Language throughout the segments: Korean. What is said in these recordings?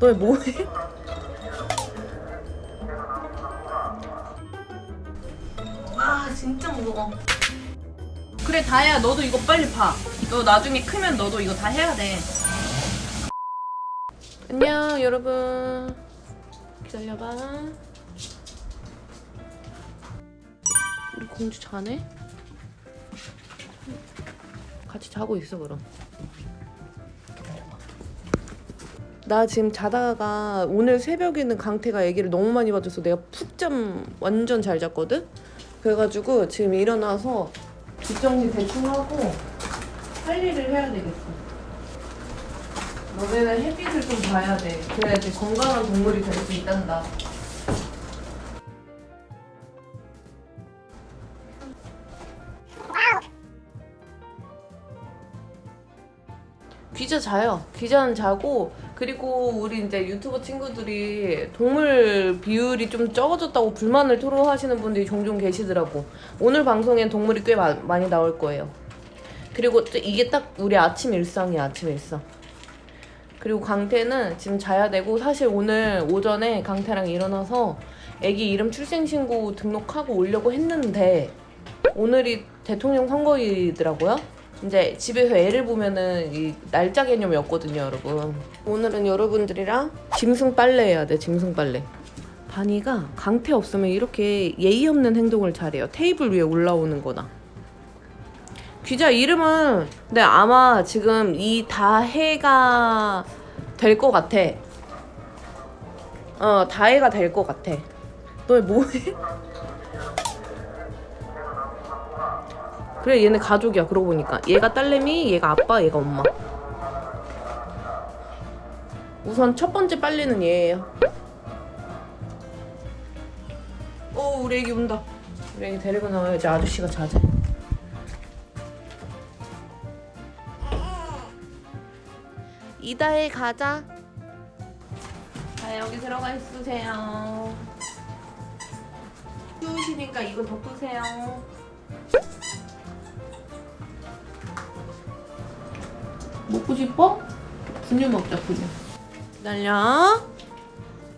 너 뭐해? 아 진짜 무거워. 그래 다혜야 너도 이거 빨리 봐. 너 나중에 크면 너도 이거 다 해야 돼. 안녕 여러분. 기다려봐. 우리 공주 자네? 같이 자고 있어 그럼. 나 지금 자다가 오늘 새벽에는 강태가 애기를 너무 많이 봐줘서 내가 푹 잠 완전 잘 잤거든? 그래가지고 지금 일어나서 뒷정리 대충 하고 할 일을 해야 되겠어. 너네는 햇빛을 좀 봐야 돼. 그래야지 건강한 동물이 될 수 있단다. 귀자 자요. 귀자는 자고 그리고 우리 이제 유튜버 친구들이 동물 비율이 좀 적어졌다고 불만을 토로하시는 분들이 종종 계시더라고. 오늘 방송엔 동물이 꽤 마- 많이 나올 거예요. 그리고 또 이게 딱 우리 아침 일상이야, 아침 일상. 그리고 강태는 지금 자야 되고 사실 오늘 오전에 강태랑 일어나서 아기 이름 출생신고 등록하고 오려고 했는데 오늘이 대통령 선거일이더라고요. 이제 집에서 애를 보면은 이 날짜 개념이 없거든요, 여러분. 오늘은 여러분들이랑 짐승 빨래 해야 돼, 짐승 빨래. 바니가 강태 없으면 이렇게 예의 없는 행동을 잘해요. 테이블 위에 올라오는 거나. 귀자 이름은 근데 아마 지금 이 다해가 될 것 같아. 어, 다해가 될 것 같아. 너 뭐해? 그래 얘네 가족이야. 그러고 보니까. 얘가 딸내미 얘가 아빠 얘가 엄마. 우선 첫 번째 빨래는 얘예요. 오 우리 애기 운다. 우리 애기 데리고 나와야지 아저씨가 자제 이다혜 가자. 자 여기 들어가 있으세요. 추우시니까 이거 덮으세요 먹고 싶어? 분유 먹자 분유. 기다려.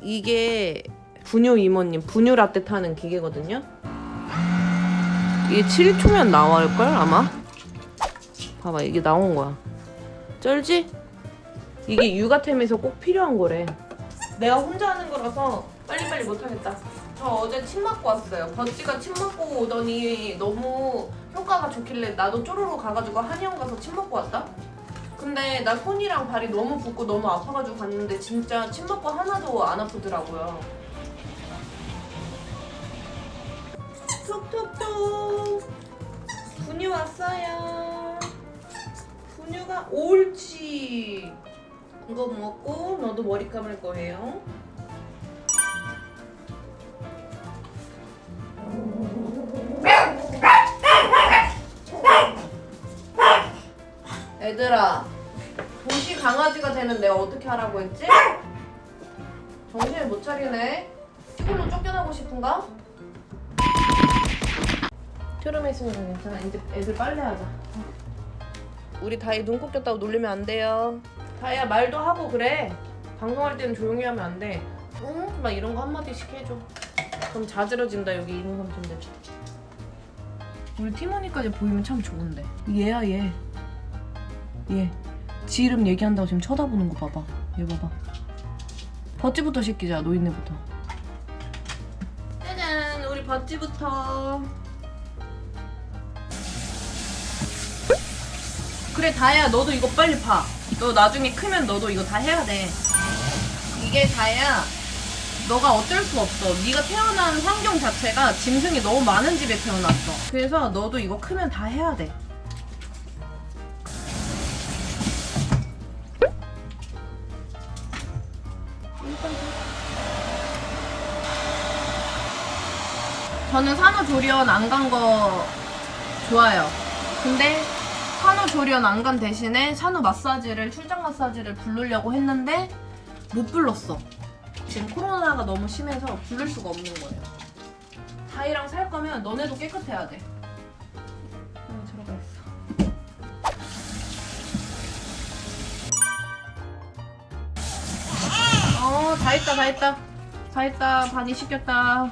이게 분유 이모님 분유 라떼 타는 기계거든요. 이게 7초면 나올걸 아마? 봐봐 이게 나온 거야. 쩔지? 이게 육아템에서 꼭 필요한 거래. 내가 혼자 하는 거라서 빨리빨리 못하겠다. 저 어제 침 맞고 왔어요. 버찌가 침 맞고 오더니 너무 효과가 좋길래 나도 쪼르르 가가지고 한의원 가서 침 맞고 왔다 근데 나 손이랑 발이 너무 붓고 너무 아파가지고 갔는데 진짜 침 맞고 하나도 안 아프더라고요. 톡톡톡 분유 왔어요. 분유가 옳지. 이거 먹고 너도 머리 감을 거예요. 얘들아 도시 강아지가 되면 내가 어떻게 하라고 했지? 정신을 못 차리네. 시골로 쫓겨나고 싶은가? 트름에 있으면 괜찮아. 이제 애들 빨래하자. 우리 다이 눈 꺾였다고 놀리면 안 돼요. 다이야 말도 하고 그래. 방송할 때는 조용히 하면 안 돼. 응? 막 이런 거 한마디씩 해줘. 그럼 자지러진다 여기 이모 삼촌들. 우리 티모니까지 보이면 참 좋은데. 얘야 얘. 얘. 지 이름 얘기한다고 지금 쳐다보는 거 봐봐. 얘 봐봐. 버찌부터 시키자, 노인네부터. 짜잔, 우리 버찌부터. 그래, 다혜야, 너도 이거 빨리 봐. 너 나중에 크면 너도 이거 다 해야 돼. 이게 다혜야, 너가 어쩔 수 없어. 네가 태어난 환경 자체가 짐승이 너무 많은 집에 태어났어. 그래서 너도 이거 크면 다 해야 돼. 저는 산후조리원 안 간 거 좋아요. 근데 산후조리원 안 간 대신에 산후 마사지를 출장 마사지를 부르려고 했는데 못 불렀어. 지금 코로나가 너무 심해서 부를 수가 없는 거예요. 다이랑 살 거면 너네도 깨끗해야 돼. 여기 들어가 있어. 어, 다 했다 다 했다 다 했다 반이 씻겼다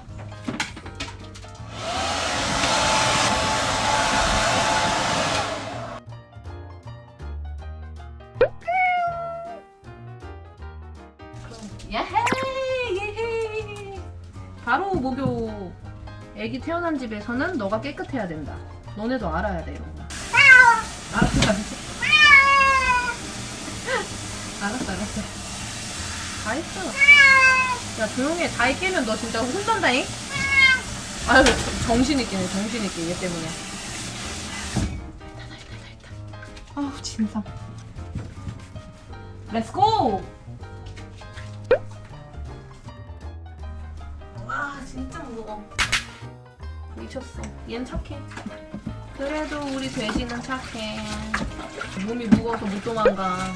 야헤 예헤 바로 목욕 애기 태어난 집에서는 너가 깨끗해야 된다. 너네도 알아야 돼 이런 거. 알았어 알았어 알았어 알았어. 다 했어. 야 조용히 해다 깨면 너 진짜 혼난다잉? 아유 정신 있게 해 정신 있게 얘 때문에. 다다 아우 진상. 렛츠고 무거워 미쳤어. 얜 착해. 그래도 우리 돼지는 착해. 몸이 무거워서 못 도망가.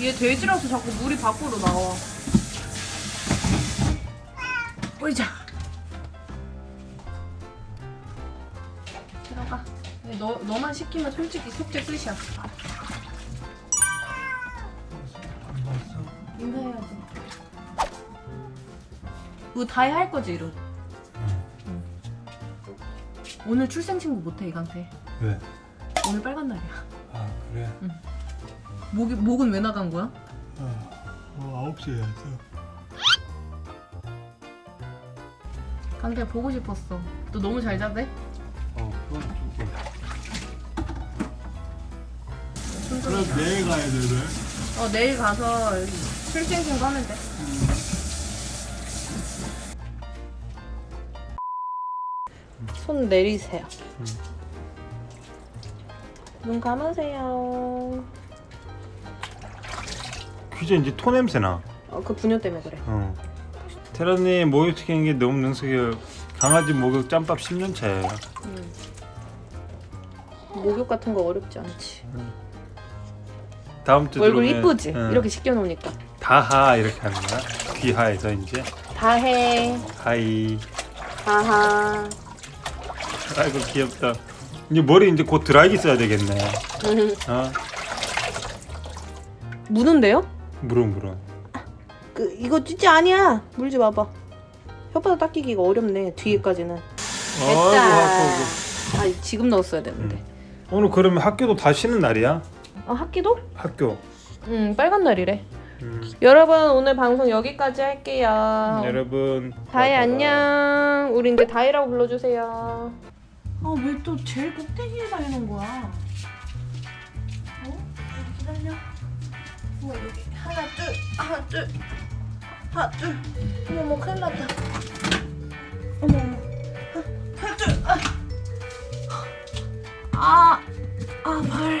얘 돼지라서 자꾸 물이 밖으로 나와. 보이자. 들어가. 너, 너만 시키면 솔직히 속죄 끝이야 인사해야지 이거 다해 할 거지 이런 응. 오늘 출생 신고 못해 이간테 왜? 오늘 빨간 날이야 아 그래? 목이, 목은 왜 나간 거야? 어, 어 9시에 해서 강태 보고 싶었어 너 너무 잘 자대? 어 그건 조금 그럼 내일 가야 되네 어 내일 가서 출생 신고 하면 돼. 손 내리세요. 눈 감으세요. 퀴즈 이제 토 냄새 나. 어, 그 분뇨 때문에 그래. 어. 테라님 목욕 시키는 게 너무 능숙해요. 강아지 목욕 짬밥 10년 차예요. 음. 목욕 같은 거 어렵지 않지. 다음 주 얼굴 들어오면, 이쁘지? 응. 이렇게 시켜놓으니까 다하 이렇게 하는 거야? 귀하에서 이제? 다해. 하이. 하하. 아이고 귀엽다. 이제 머리 이제 곧 드라이기 써야 되겠네. 어? 무는데요? 물어 물어 그 이거 찌찌 아니야. 물지 마봐. 혓바닥 닦이기가 어렵네 뒤에까지는. 어이구 아이고. 아 지금 넣었어야 되는데. 오늘 그러면 학교도 다 쉬는 날이야? 아 학기도? 학교. 응 빨간 날이래 음. 여러분 오늘 방송 여기까지 할게요. 여러분 다이 안녕. 우리 이제 다이라고 불러주세요. 아 왜 또 제일 꼭대기에 달리는 거야? 어? 기다려. 우와 여기 하나 둘 하나 둘 하나 둘. 어머 어머 큰일 났다. 어머 어머 하나 둘. 아. 아, 아 발.